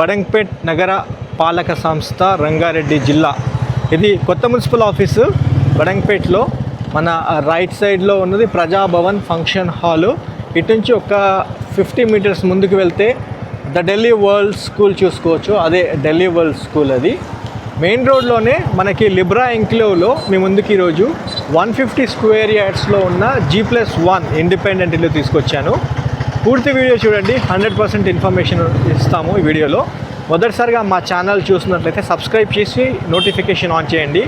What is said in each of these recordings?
బడంగ్పేట్ నగర పాలక సంస్థ రంగారెడ్డి జిల్లా. ఇది కొత్త మున్సిపల్ ఆఫీసు. బడంగ్పేట్లో మన రైట్ సైడ్లో ఉన్నది ప్రజాభవన్ ఫంక్షన్ హాలు. ఇటు నుంచి ఒక ఫిఫ్టీ మీటర్స్ ముందుకు వెళ్తే ద ఢిల్లీ వరల్డ్ స్కూల్ చూసుకోవచ్చు. అదే ఢిల్లీ వరల్డ్ స్కూల్ అది. మెయిన్ రోడ్లోనే మనకి లిబ్రా ఎంక్లేవ్లో మీ ముందుకు ఈరోజు వన్ ఫిఫ్టీ స్క్వేర్ యార్డ్స్లో ఉన్న జీ ప్లస్ వన్ ఇండిపెండెంట్ ఇల్లు తీసుకొచ్చాను. పూర్తి వీడియో చూడండి. హండ్రెడ్ పర్సెంట్ ఇన్ఫర్మేషన్ ఇస్తాము ఈ వీడియోలో. మొదటిసారిగా మా ఛానల్ చూసినట్లయితే సబ్స్క్రైబ్ చేసి నోటిఫికేషన్ ఆన్ చేయండి.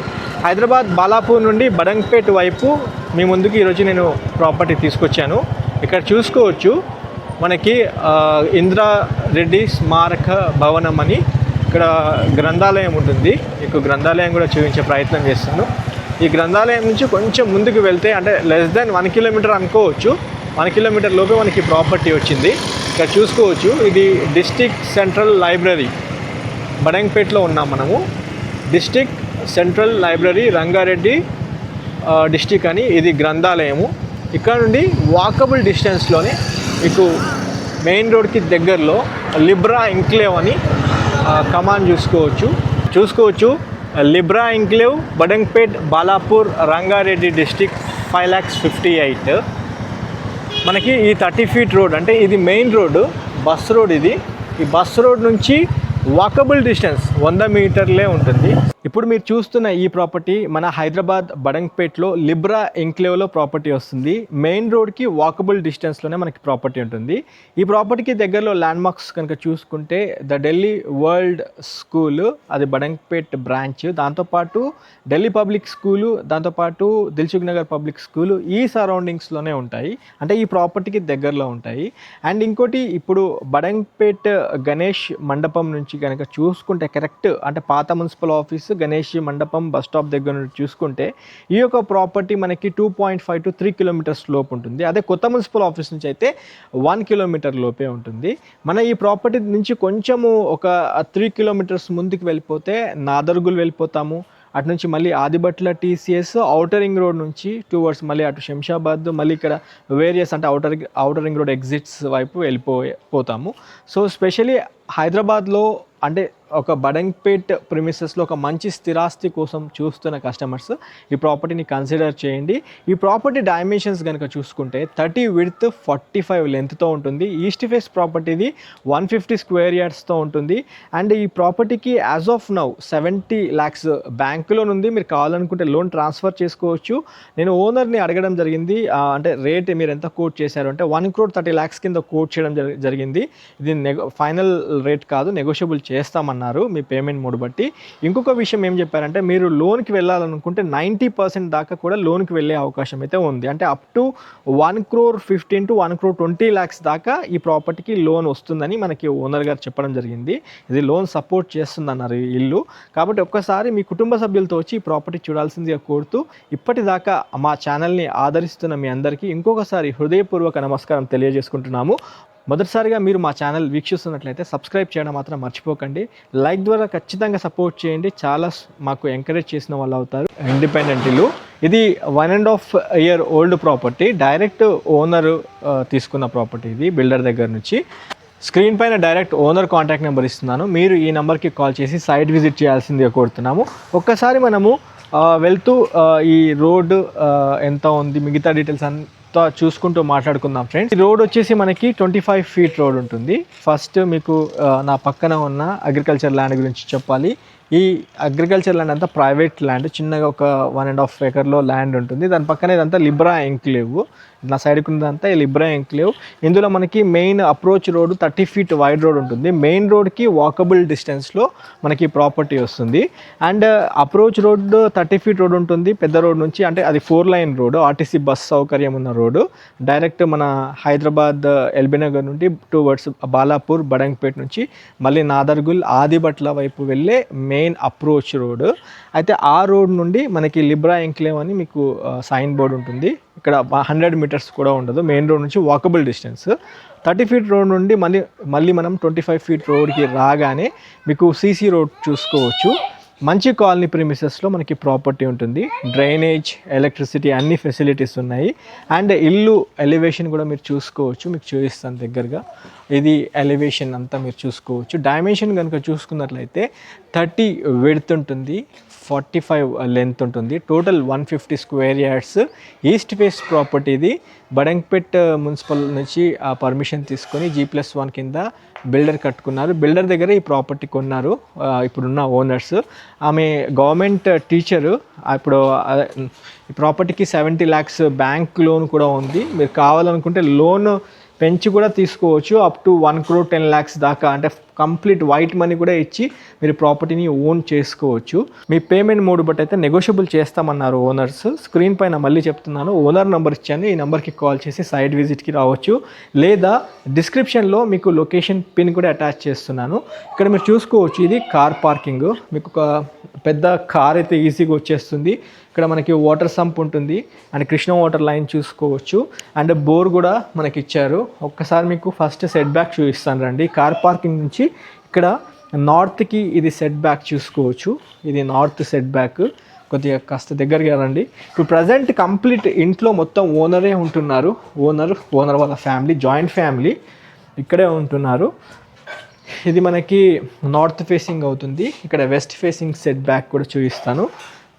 హైదరాబాద్ బాలాపూర్ నుండి బడంగ్పేట్ వైపు మీ ముందుకు ఈరోజు నేను ప్రాపర్టీ తీసుకొచ్చాను. ఇక్కడ చూసుకోవచ్చు మనకి ఇందిరా రెడ్డి స్మారక భవనం అని ఇక్కడ గ్రంథాలయం ఉంటుంది. మీకు గ్రంథాలయం కూడా చూపించే ప్రయత్నం చేస్తాను. ఈ గ్రంథాలయం నుంచి కొంచెం ముందుకు వెళ్తే అంటే లెస్ దెన్ వన్ కిలోమీటర్ అనుకోవచ్చు. వన్ కిలోమీటర్ లోపే మనకి ప్రాపర్టీ వచ్చింది. ఇక్కడ చూసుకోవచ్చు ఇది డిస్టిక్ సెంట్రల్ లైబ్రరీ. బడంగ్పేట్లో ఉన్నాం మనము. District central library Rangareddy district అని ఇది గ్రంథాలయము. ఇక్కడ నుండి వాకబుల్ డిస్టెన్స్లోనే మీకు మెయిన్ రోడ్కి దగ్గరలో లిబ్రా ఇంక్లేవ్ అని కమాండ్ కమాన్ చూసుకోవచ్చు. చూసుకోవచ్చు Libra enclave Badangpet Balapur Rangareddy district five lakhs fifty eight. మనకి ఈ థర్టీ ఫీట్ రోడ్ అంటే ఇది మెయిన్ రోడ్డు బస్ రోడ్ ఇది. ఈ బస్ రోడ్ నుంచి వాకబుల్ డిస్టెన్స్ వంద మీటర్లే ఉంటుంది. ఇప్పుడు మీరు చూస్తున్న ఈ ప్రాపర్టీ మన హైదరాబాద్ బడంగ్పేట్లో లిబ్రా ఎంక్లేవ్లో ప్రాపర్టీ వస్తుంది. మెయిన్ రోడ్కి వాకబుల్ డిస్టెన్స్లోనే మనకి ప్రాపర్టీ ఉంటుంది. ఈ ప్రాపర్టీకి దగ్గరలో ల్యాండ్ మార్క్స్ కనుక చూసుకుంటే ద ఢిల్లీ వరల్డ్ స్కూల్ అది బడంగ్పేట్ బ్రాంచ్. దాంతోపాటు ఢిల్లీ పబ్లిక్ స్కూలు దాంతోపాటు దిల్సుఖ్ నగర్ పబ్లిక్ స్కూలు ఈ సరౌండింగ్స్లోనే ఉంటాయి. అంటే ఈ ప్రాపర్టీకి దగ్గరలో ఉంటాయి. అండ్ ఇంకోటి ఇప్పుడు బడంగ్పేట్ గణేష్ మండపం నుంచి కనుక చూసుకుంటే కరెక్ట్ అంటే పాత మున్సిపల్ ఆఫీస్ గణేష్ మండపం బస్ స్టాప్ దగ్గర నుండి చూసుకుంటే ఈ యొక్క ప్రాపర్టీ మనకి two point five to three kilometres లోపు ఉంటుంది. అదే కొత్త మున్సిపల్ ఆఫీస్ నుంచి అయితే వన్ కిలోమీటర్ లోపే ఉంటుంది. మన ఈ ప్రాపర్టీ నుంచి కొంచెము ఒక త్రీ కిలోమీటర్స్ ముందుకు వెళ్ళిపోతే నాదర్గుల్ వెళ్ళిపోతాము. అటు నుంచి మళ్ళీ Adibatla TCS outer ring road నుంచి టువర్డ్స్ మళ్ళీ అటు శంషాబాద్ మళ్ళీ ఇక్కడ వేరియస్ అంటే outer outer ring road exits వైపు వెళ్ళిపోయే పోతాము. సో స్పెషలీ హైదరాబాద్లో అంటే ఒక బడంగ్పేట్ ప్రిమిసెస్లో ఒక మంచి స్థిరాస్తి కోసం చూస్తున్న కస్టమర్స్ ఈ ప్రాపర్టీని కన్సిడర్ చేయండి. ఈ ప్రాపర్టీ డైమెన్షన్స్ కనుక చూసుకుంటే థర్టీ విడ్త్ ఫార్టీ ఫైవ్ లెంత్తో ఉంటుంది. ఈస్ట్ ఫేస్ ప్రాపర్టీది వన్ ఫిఫ్టీ స్క్వేర్ యార్డ్స్తో ఉంటుంది. అండ్ ఈ ప్రాపర్టీకి as of now seventy lakhs బ్యాంకులో ఉంది. మీరు కావాలనుకుంటే లోన్ ట్రాన్స్ఫర్ చేసుకోవచ్చు. నేను ఓనర్ని అడగడం జరిగింది. అంటే రేట్ మీరు ఎంత కోట్ చేశారు అంటే వన్ క్రోడ్ థర్టీ ల్యాక్స్ కింద కోట్ చేయడం జరిగింది. ఇది నెగో ఫైనల్ రేట్ కాదు నెగోషియబుల్ చేస్తామన్నారు. మీ పేమెంట్ మూడు బట్టి. ఇంకొక విషయం ఏం చెప్పారంటే మీరు లోన్కి వెళ్ళాలనుకుంటే నైంటీ పర్సెంట్ దాకా కూడా లోన్కి వెళ్ళే అవకాశం అయితే ఉంది. అంటే up to one crore fifteen to one crore twenty lakhs దాకా ఈ ప్రాపర్టీకి లోన్ వస్తుందని మనకి ఓనర్ గారు చెప్పడం జరిగింది. ఇది లోన్ సపోర్ట్ చేస్తుందన్నారు ఈ ఇల్లు. కాబట్టి ఒక్కసారి మీ కుటుంబ సభ్యులతో వచ్చి ఈ ప్రాపర్టీ చూడాల్సిందిగా కోరుతూ ఇప్పటిదాకా మా ఛానల్ని ఆదరిస్తున్న మీ అందరికీ ఇంకొకసారి హృదయపూర్వక నమస్కారం తెలియజేసుకుంటున్నాము. మొదటిసారిగా మీరు మా ఛానల్ వీక్షిస్తున్నట్లయితే సబ్స్క్రైబ్ చేయడం మాత్రం మర్చిపోకండి. లైక్ ద్వారా ఖచ్చితంగా సపోర్ట్ చేయండి. చాలా మాకు ఎంకరేజ్ చేసిన వాళ్ళు అవుతారు. ఇండిపెండెంట్ ఇల్లు. ఇది one and half year old property. Direct owner తీసుకున్న ప్రాపర్టీ ఇది బిల్డర్ దగ్గర నుంచి. స్క్రీన్ పైన డైరెక్ట్ ఓనర్ కాంటాక్ట్ నెంబర్ ఇస్తున్నాను. మీరు ఈ నెంబర్కి కాల్ చేసి సైట్ విజిట్ చేయాల్సిందిగా కోరుతున్నాము. ఒక్కసారి మనము వెళ్తూ ఈ రోడ్డు ఎంత ఉంది మిగతా డీటెయిల్స్ అన్ని చూసుకుంటూ మాట్లాడుకుందాం ఫ్రెండ్స్. ఈ రోడ్ వచ్చేసి మనకి ట్వంటీ ఫైవ్ ఫీట్ రోడ్ ఉంటుంది. ఫస్ట్ మీకు నా పక్కన ఉన్న అగ్రికల్చర్ ల్యాండ్ గురించి చెప్పాలి. ఈ అగ్రికల్చర్ ల్యాండ్ అంతా ప్రైవేట్ ల్యాండ్ చిన్నగా ఒక వన్ అండ్ హాఫ్ ఏకర్లో ల్యాండ్ ఉంటుంది. దాని పక్కన ఇదంతా లిబ్రా ఎంక్లేవ్ నా సైడ్కి ఉన్నదంతా ఈ లిబ్రా ఎంక్లేవ్ ఇందులో మనకి main approach road thirty feet wide road ఉంటుంది. మెయిన్ రోడ్కి వాకబుల్ డిస్టెన్స్లో మనకి ప్రాపర్టీ వస్తుంది. And approach road thirty feet road ఉంటుంది. పెద్ద రోడ్ నుంచి అంటే అది four lane road RTC bus సౌకర్యం ఉన్న రోడ్డు డైరెక్ట్ మన హైదరాబాద్ ఎల్బీనగర్ నుండి టువర్డ్స్ బాలాపూర్ బడంగ్పేట్ నుంచి మళ్ళీ నాదర్గుల్ ఆదిబట్ల వైపు వెళ్ళే మెయిన్ మెయిన్ అప్రోచ్ రోడ్ అయితే ఆ రోడ్ నుండి మనకి లిబ్రా ఎంక్లేవ్ అని మీకు సైన్ బోర్డ్ ఉంటుంది. ఇక్కడ హండ్రెడ్ మీటర్స్ కూడా ఉండదు. మెయిన్ రోడ్ నుంచి walkable distance thirty feet road నుండి మళ్ళీ మళ్ళీ మనం ట్వంటీ ఫైవ్ ఫీట్ రోడ్కి రాగానే మీకు సీసీ రోడ్ చూసుకోవచ్చు. మంచి కాలనీ ప్రిమిసెస్లో మనకి ప్రాపర్టీ ఉంటుంది. డ్రైనేజ్ ఎలక్ట్రిసిటీ అన్ని ఫెసిలిటీస్ ఉన్నాయి. అండ్ ఇల్లు ఎలివేషన్ కూడా మీరు చూసుకోవచ్చు. మీకు చూపిస్తాను దగ్గరగా. ఇది ఎలివేషన్ అంతా మీరు చూసుకోవచ్చు. డైమెన్షన్ కనుక చూసుకున్నట్లయితే థర్టీ విడ్త్ ఉంటుంది. ఫార్టీ ఫైవ్ లెంత్ ఉంటుంది total one fifty square yards east face property ఇది బడంగ్పేట్ మున్సిపల్ నుంచి ఆ పర్మిషన్ తీసుకొని జీ ప్లస్ వన్ కింద బిల్డర్ కట్టుకున్నారు. బిల్డర్ దగ్గర ఈ ప్రాపర్టీ కొన్నారు. ఇప్పుడున్న ఓనర్స్. ఆమె గవర్నమెంట్ టీచరు. ఇప్పుడు ఈ ప్రాపర్టీకి సెవెంటీ ల్యాక్స్ బ్యాంక్ లోన్ కూడా ఉంది. మీరు కావాలనుకుంటే లోన్ పెంచి కూడా తీసుకోవచ్చు up to one crore ten lakhs దాకా అంటే కంప్లీట్ వైట్ మనీ కూడా ఇచ్చి మీరు ప్రాపర్టీని ఓన్ చేసుకోవచ్చు. మీ పేమెంట్ మోడ్ బట్టి అయితే నెగోషియబుల్ చేస్తామన్నారు ఓనర్స్ స్క్రీన్ పైన మళ్ళీ చెప్తున్నాను. ఓనర్ నెంబర్ ఇచ్చాను. ఈ నెంబర్కి కాల్ చేసి సైట్ విజిట్కి రావచ్చు. లేదా డిస్క్రిప్షన్లో మీకు లొకేషన్ పిన్ కూడా అటాచ్ చేస్తున్నాను. ఇక్కడ మీరు చూసుకోవచ్చు ఇది కార్ పార్కింగ్ మీకు ఒక పెద్ద కార్ అయితే ఈజీగా వచ్చేస్తుంది. ఇక్కడ మనకి వాటర్ సంప్ ఉంటుంది. అండ్ కృష్ణ వాటర్ లైన్ చూసుకోవచ్చు. అండ్ బోర్ కూడా మనకి ఇచ్చారు ఒక్కసారి మీకు ఫస్ట్ సెట్ బ్యాక్ చూపిస్తాను రండి. కార్ పార్కింగ్ నుంచి ఇక్కడ నార్త్కి ఇది సెట్ బ్యాక్ చూసుకోవచ్చు. ఇది నార్త్ సెట్ బ్యాక్ కొద్దిగా కాస్త దగ్గరగా రండి. ఇప్పుడు ప్రజెంట్ కంప్లీట్ ఇంట్లో మొత్తం ఓనరే ఉంటున్నారు. ఓనర్ ఓనర్ వాళ్ళ ఫ్యామిలీ జాయింట్ ఫ్యామిలీ ఇక్కడే ఉంటున్నారు. ఇది మనకి నార్త్ ఫేసింగ్ అవుతుంది. ఇక్కడ వెస్ట్ ఫేసింగ్ సెట్ బ్యాక్ కూడా చూపిస్తాను.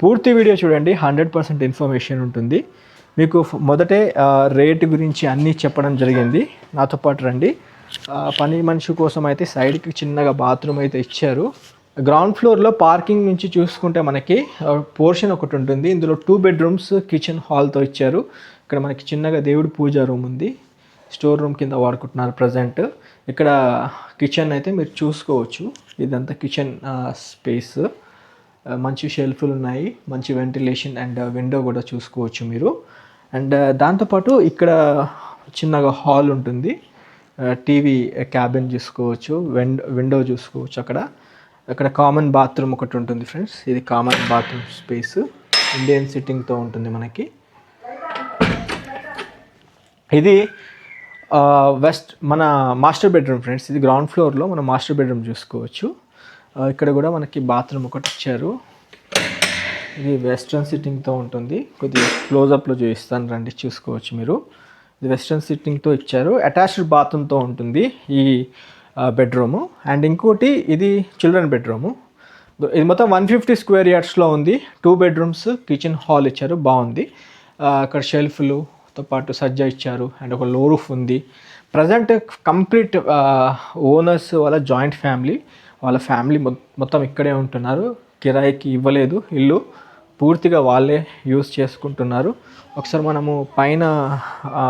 పూర్తి వీడియో చూడండి. హండ్రెడ్ పర్సెంట్ ఇన్ఫర్మేషన్ ఉంటుంది. మీకు మొదటే రేట్ గురించి అన్నీ చెప్పడం జరిగింది. నాతో పాటు రండి. పని మనిషి కోసం అయితే సైడ్కి చిన్నగా బాత్రూమ్ అయితే ఇచ్చారు. గ్రౌండ్ ఫ్లోర్లో పార్కింగ్ నుంచి చూసుకుంటే మనకి పోర్షన్ ఒకటి ఉంటుంది. ఇందులో టూ బెడ్రూమ్స్ కిచెన్ హాల్తో ఇచ్చారు. ఇక్కడ మనకి చిన్నగా దేవుడి పూజా రూమ్ ఉంది. స్టోర్ రూమ్ కింద వాడుకుంటున్నారు ప్రజెంట్. ఇక్కడ కిచెన్ అయితే మీరు చూసుకోవచ్చు. ఇదంతా కిచెన్ స్పేస్. Uh, మంచి షెల్ఫ్లు ఉన్నాయి మంచి వెంటిలేషన్ అండ్ విండో కూడా చూసుకోవచ్చు మీరు. అండ్ uh, దాంతోపాటు ఇక్కడ చిన్నగా హాల్ ఉంటుంది. Uh, టీవీ క్యాబిన్ చూసుకోవచ్చు విండో విండో చూసుకోవచ్చు అక్కడ. అక్కడ కామన్ బాత్రూమ్ ఒకటి ఉంటుంది ఫ్రెండ్స్ ఇది కామన్ బాత్రూమ్ స్పేస్ ఇండియన్ సిట్టింగ్తో ఉంటుంది మనకి. ఇది వెస్ట్ మన మాస్టర్ బెడ్రూమ్ ఫ్రెండ్స్ ఇది గ్రౌండ్ ఫ్లోర్లో మన మాస్టర్ బెడ్రూమ్ చూసుకోవచ్చు. ఇక్కడ కూడా మనకి బాత్రూమ్ ఒకటి ఇచ్చారు. ఇది వెస్ట్రన్ సిట్టింగ్తో ఉంటుంది. కొద్దిగా క్లోజప్లో చూపిస్తాను రండి చూసుకోవచ్చు మీరు. ఇది వెస్ట్రన్ సిట్టింగ్తో ఇచ్చారు. అటాచ్డ్ బాత్రూమ్తో ఉంటుంది ఈ బెడ్రూము అండ్ ఇంకోటి ఇది చిల్డ్రన్ బెడ్రూము ఇది మొత్తం వన్ ఫిఫ్టీ స్క్వేర్ యార్డ్స్లో ఉంది. టూ బెడ్రూమ్స్ కిచెన్ హాల్ ఇచ్చారు. బాగుంది. అక్కడ షెల్ఫ్లుతో పాటు సజ్జ ఇచ్చారు. అండ్ ఒక లో రూఫ్ ఉంది. ప్రజెంట్ కంప్లీట్ ఓనర్స్ వాళ్ళ జాయింట్ ఫ్యామిలీ వాళ్ళ ఫ్యామిలీ మొత్తం ఇక్కడే ఉంటున్నారు. కిరాయికి ఇవ్వలేదు ఇల్లు. పూర్తిగా వాళ్ళే యూస్ చేసుకుంటున్నారు. ఒకసారి మనము పైన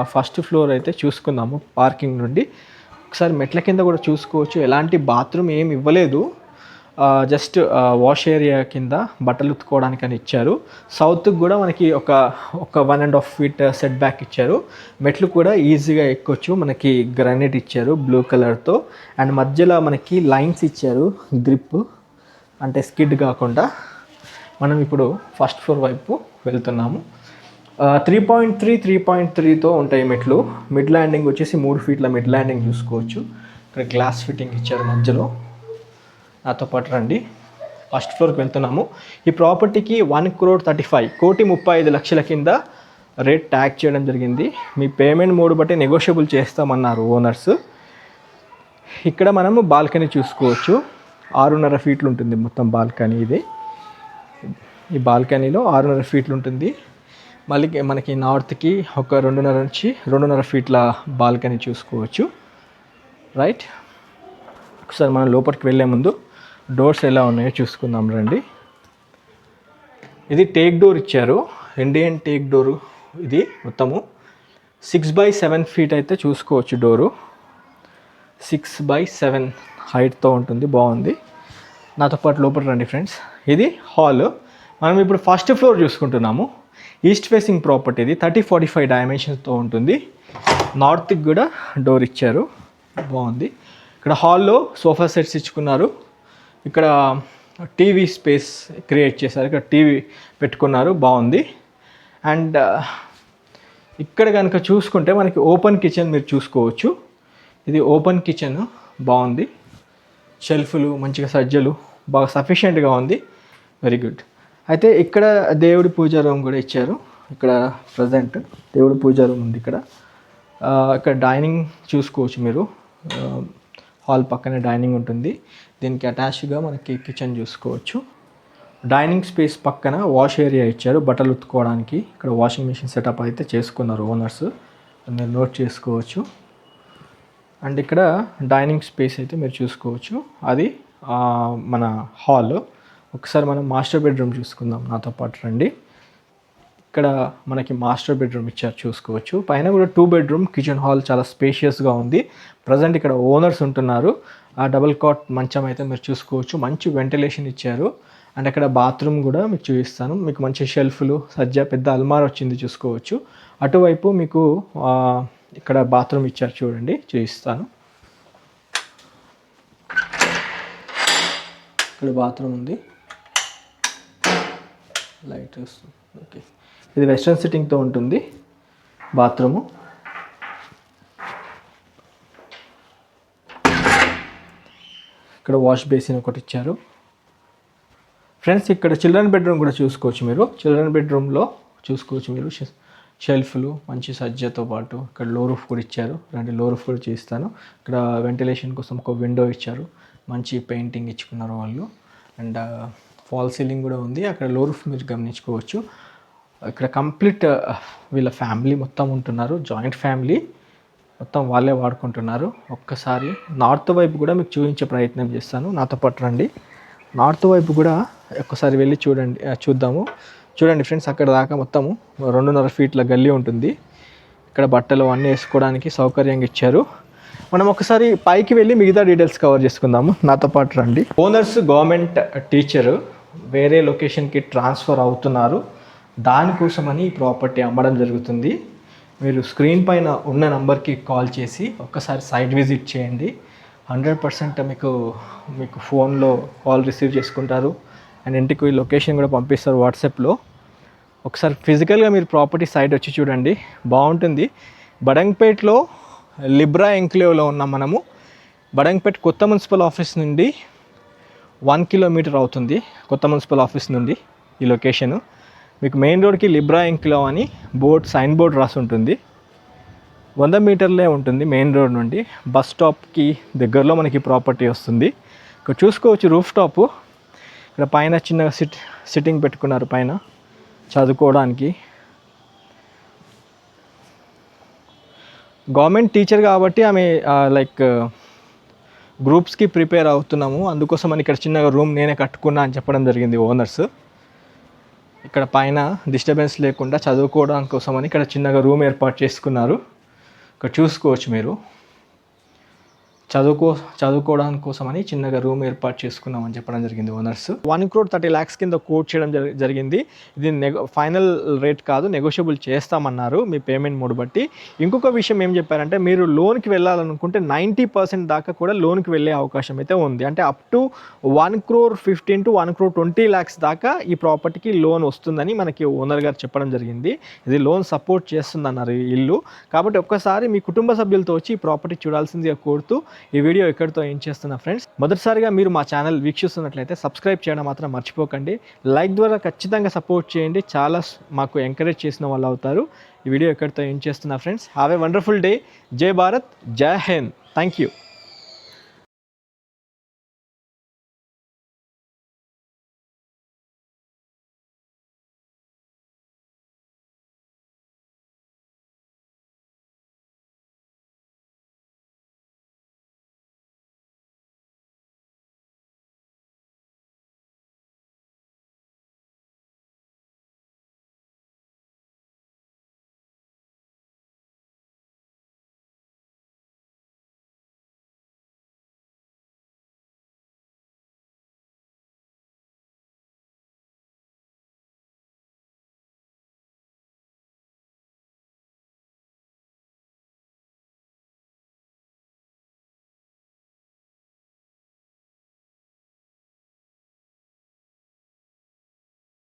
ఫస్ట్ ఫ్లోర్ అయితే చూసుకుందాము పార్కింగ్ నుండి. ఒకసారి మెట్ల కింద కూడా చూసుకోవచ్చు. ఎలాంటి బాత్రూమ్ ఏమి ఇవ్వలేదు. జస్ట్ వాష్ ఏరియా కింద బట్టలు ఉతుకోవడానికి అని ఇచ్చారు సౌత్కి కూడా మనకి ఒక ఒక one and half feet set back ఇచ్చారు. మెట్లు కూడా ఈజీగా ఎక్కొచ్చు. మనకి గ్రానైట్ ఇచ్చారు బ్లూ కలర్తో అండ్ మధ్యలో మనకి లైన్స్ ఇచ్చారు గ్రిప్ అంటే స్కిడ్ కాకుండా. మనం ఇప్పుడు ఫస్ట్ ఫ్లోర్ వైపు వెళ్తున్నాము. Three point three three point త్రీతో ఉంటాయి మెట్లు. మిడ్ ల్యాండింగ్ వచ్చేసి మూడు ఫీట్ల మిడ్ ల్యాండింగ్ చూసుకోవచ్చు. ఇక్కడ గ్లాస్ ఫిట్టింగ్ ఇచ్చారు మధ్యలో. నాతో పాటు రండి. ఫస్ట్ ఫ్లోర్కి వెళ్తున్నాము. ఈ ప్రాపర్టీకి వన్ క్రోర్ థర్టీ ఫైవ్ కోటి ముప్పై ఐదు లక్షల కింద రేట్ ట్యాగ్ చేయడం జరిగింది. మీ పేమెంట్ మోడ్ బట్టి నెగోషియబుల్ చేస్తామన్నారు ఓనర్స్. ఇక్కడ మనము బాల్కనీ చూసుకోవచ్చు. ఆరున్నర ఫీట్లు ఉంటుంది మొత్తం బాల్కనీ ఇది. ఈ బాల్కనీలో ఆరున్నర ఫీట్లు ఉంటుంది. మళ్ళీ మనకి నార్త్కి ఒక రెండున్నర నుంచి రెండున్నర ఫీట్ల బాల్కనీ చూసుకోవచ్చు. రైట్? ఒకసారి మనం లోపలికి వెళ్ళే ముందు డోర్స్ ఎలా ఉన్నాయో చూసుకుందాం రండి. ఇది టేక్ డోర్ ఇచ్చారు. ఇండియన్ టేక్ డోరు ఇది మొత్తము. సిక్స్ బై సెవెన్ ఫీట్ అయితే చూసుకోవచ్చు డోరు. సిక్స్ బై సెవెన్ హైట్తో ఉంటుంది బాగుంది. నాతో పాటు లోపల రండి ఫ్రెండ్స్. ఇది హాల్. మనం ఇప్పుడు ఫస్ట్ ఫ్లోర్ చూసుకుంటున్నాము. ఈస్ట్ ఫేసింగ్ ప్రాపర్టీ ఇది థర్టీ ఫార్టీ ఫైవ్ డైమెన్షన్స్తో ఉంటుంది. నార్త్కి కూడా డోర్ ఇచ్చారు. బాగుంది. ఇక్కడ హాల్లో సోఫా సెట్స్ ఇచ్చుకున్నారు. ఇక్కడ టీవీ స్పేస్ క్రియేట్ చేశారు. ఇక్కడ టీవీ పెట్టుకున్నారు. బాగుంది. అండ్ ఇక్కడ కనుక చూసుకుంటే మనకి ఓపెన్ కిచెన్ మీరు చూసుకోవచ్చు. ఇది ఓపెన్ కిచెన్. బాగుంది. షెల్ఫ్లు మంచిగా సజ్జలు బాగా సఫిషియెంట్గా ఉంది. Very good. అయితే ఇక్కడ దేవుడి పూజా రూమ్ కూడా ఇచ్చారు. ఇక్కడ ప్రజెంట్ దేవుడి పూజా రూమ్ ఉంది ఇక్కడ. ఇక్కడ డైనింగ్ చూసుకోవచ్చు మీరు. హాల్ పక్కనే డైనింగ్ ఉంటుంది. దీనికి అటాచ్గా మనకి కిచెన్ చూసుకోవచ్చు. డైనింగ్ స్పేస్ పక్కన వాష్ ఏరియా ఇచ్చారు. బట్టలు ఉత్తుకోవడానికి ఇక్కడ వాషింగ్ మిషన్ సెటప్ అయితే చేసుకున్నారు ఓనర్స్. మీరు నోట్ చేసుకోవచ్చు. అండ్ ఇక్కడ డైనింగ్ స్పేస్ అయితే మీరు చూసుకోవచ్చు. అది మన హాల్. ఒకసారి మనం మాస్టర్ బెడ్రూమ్ చూసుకుందాం నాతో పాటు రండి. ఇక్కడ మనకి మాస్టర్ బెడ్రూమ్ ఇచ్చారు చూసుకోవచ్చు. పైన కూడా టూ బెడ్రూమ్ కిచెన్ హాల్ చాలా స్పేషియస్గా ఉంది. ప్రజెంట్ ఇక్కడ ఓనర్స్ ఉంటున్నారు. ఆ డబుల్ కాట్ మంచం అయితే మీరు చూసుకోవచ్చు. మంచి వెంటిలేషన్ ఇచ్చారు. అండ్ అక్కడ బాత్రూమ్ కూడా మీకు చూపిస్తాను. మీకు మంచి షెల్ఫ్లు సజ్జ పెద్ద అల్మార్ వచ్చింది చూసుకోవచ్చు. అటువైపు మీకు ఇక్కడ బాత్రూమ్ ఇచ్చారు చూడండి చూపిస్తాను. ఇక్కడ బాత్రూమ్ ఉంది. లైట్ వస్తుంది ఓకే ఇది వెస్ట్రన్ సిట్టింగ్తో ఉంటుంది. బాత్రూము. ఇక్కడ వాష్ బేసిన్ ఒకటి ఇచ్చారు. ఫ్రెండ్స్ ఇక్కడ చిల్డ్రన్ బెడ్రూమ్ కూడా చూసుకోవచ్చు మీరు. చిల్డ్రన్ బెడ్రూమ్లో చూసుకోవచ్చు మీరు. షెల్ఫ్లు మంచి సజ్జతో పాటు ఇక్కడ లో రూఫ్ కూడా ఇచ్చారు. రెండు లో రూఫ్ కూడా చేస్తాను. ఇక్కడ వెంటిలేషన్ కోసం ఒక విండో ఇచ్చారు. మంచి పెయింటింగ్ ఇచ్చుకున్నారు వాళ్ళు. అండ్ ఫాల్ సీలింగ్ కూడా ఉంది. అక్కడ లో రూఫ్ మీరు గమనించుకోవచ్చు. ఇక్కడ కంప్లీట్ వీళ్ళ ఫ్యామిలీ మొత్తం ఉంటున్నారు. జాయింట్ ఫ్యామిలీ మొత్తం వాళ్ళే వాడుకుంటున్నారు. ఒక్కసారి నార్త్ వైపు కూడా మీకు చూపించే ప్రయత్నం చేస్తాను. నాతో పాటు రండి. నార్త్ వైపు కూడా ఒక్కసారి వెళ్ళి చూడండి చూద్దాము. చూడండి ఫ్రెండ్స్ అక్కడ దాకా మొత్తము రెండున్నర ఫీట్ల గల్లీ ఉంటుంది. ఇక్కడ బట్టలు అన్నీ వేసుకోవడానికి సౌకర్యంగా ఇచ్చారు. మనం ఒకసారి పైకి వెళ్ళి మిగతా డీటెయిల్స్ కవర్ చేసుకుందాము. నాతో పాటు రండి. ఓనర్స్ గవర్నమెంట్ టీచరు వేరే లొకేషన్కి ట్రాన్స్ఫర్ అవుతున్నారు. దానికోసమని ఈ ప్రాపర్టీ అమ్మడం జరుగుతుంది. మీరు స్క్రీన్ పైన ఉన్న నంబర్కి కాల్ చేసి ఒక్కసారి సైట్ విజిట్ చేయండి. హండ్రెడ్ పర్సెంట్ మీకు మీకు ఫోన్లో కాల్ రిసీవ్ చేసుకుంటారు. అండ్ ఇంటికి లొకేషన్ కూడా పంపిస్తారు వాట్సాప్లో. ఒకసారి ఫిజికల్గా మీరు ప్రాపర్టీ సైట్ వచ్చి చూడండి. బాగుంటుంది. బడంగ్పేట్లో లిబ్రా ఎంక్లేవ్లో ఉన్నాం మనము బడంగ్పేట్ కొత్త మున్సిపల్ ఆఫీస్ నుండి వన్ కిలోమీటర్ అవుతుంది. కొత్త మున్సిపల్ ఆఫీస్ నుండి ఈ లొకేషను. మీకు మెయిన్ రోడ్కి లిబ్రా ఇంక్లో అని బోర్డ్ సైన్ బోర్డ్ రాసి ఉంటుంది. వంద మీటర్లే ఉంటుంది మెయిన్ రోడ్ నుండి. బస్ స్టాప్కి దగ్గరలో మనకి ప్రాపర్టీ వస్తుంది. ఇక్కడ చూసుకోవచ్చు రూఫ్ టాప్ ఇక్కడ పైన చిన్నగా సిట్ సిట్టింగ్ పెట్టుకున్నారు పైన చదువుకోవడానికి. గవర్నమెంట్ టీచర్ కాబట్టి ఆమె లైక్ గ్రూప్స్కి ప్రిపేర్ అవుతున్నాము. అందుకోసం అని ఇక్కడ చిన్నగా రూమ్ నేనే కట్టుకున్నా అని చెప్పడం జరిగింది ఓనర్స్ ఇక్కడ పైన డిస్టర్బెన్స్ లేకుండా చదువుకోవడం కోసమని ఇక్కడ చిన్నగా రూమ్ ఏర్పాటు చేసుకున్నారు. ఇక్కడ చూసుకోవచ్చు మీరు. చదువుకో చదువుకోవడానికి కోసమని చిన్నగా రూమ్ ఏర్పాటు చేసుకున్నామని చెప్పడం జరిగింది owners. One crore thirty lakhs కింద కోట్ చేయడం జరిగింది. ఇది నెగో ఫైనల్ రేట్ కాదు నెగోషియబుల్ చేస్తామన్నారు మీ పేమెంట్ మూడు బట్టి. ఇంకొక విషయం ఏం చెప్పారంటే మీరు లోన్కి వెళ్ళాలనుకుంటే నైంటీ పర్సెంట్ దాకా కూడా లోన్కి వెళ్ళే అవకాశం అయితే ఉంది. అంటే up to one crore fifteen to one crore twenty lakhs దాకా ఈ ప్రాపర్టీకి లోన్ వస్తుందని మనకి ఓనర్ గారు చెప్పడం జరిగింది. ఇది లోన్ సపోర్ట్ చేస్తుందన్నారు ఈ ఇల్లు. కాబట్టి ఒక్కసారి మీ కుటుంబ సభ్యులతో వచ్చి ఈ ప్రాపర్టీ చూడాల్సిందిగా కోరుతూ ఈ వీడియో ఎక్కడితో ఏం చేస్తున్నా ఫ్రెండ్స్ మొదటిసారిగా మీరు మా ఛానల్ వీక్షిస్తున్నట్లయితే సబ్స్క్రైబ్ చేయడం మాత్రం మర్చిపోకండి. లైక్ ద్వారా ఖచ్చితంగా సపోర్ట్ చేయండి. చాలా మాకు ఎంకరేజ్ చేసిన వాళ్ళు అవుతారు. ఈ వీడియో ఎక్కడితో ఏం చేస్తున్నా friends have a wonderful day జై భారత్. జై హింద్. Thank you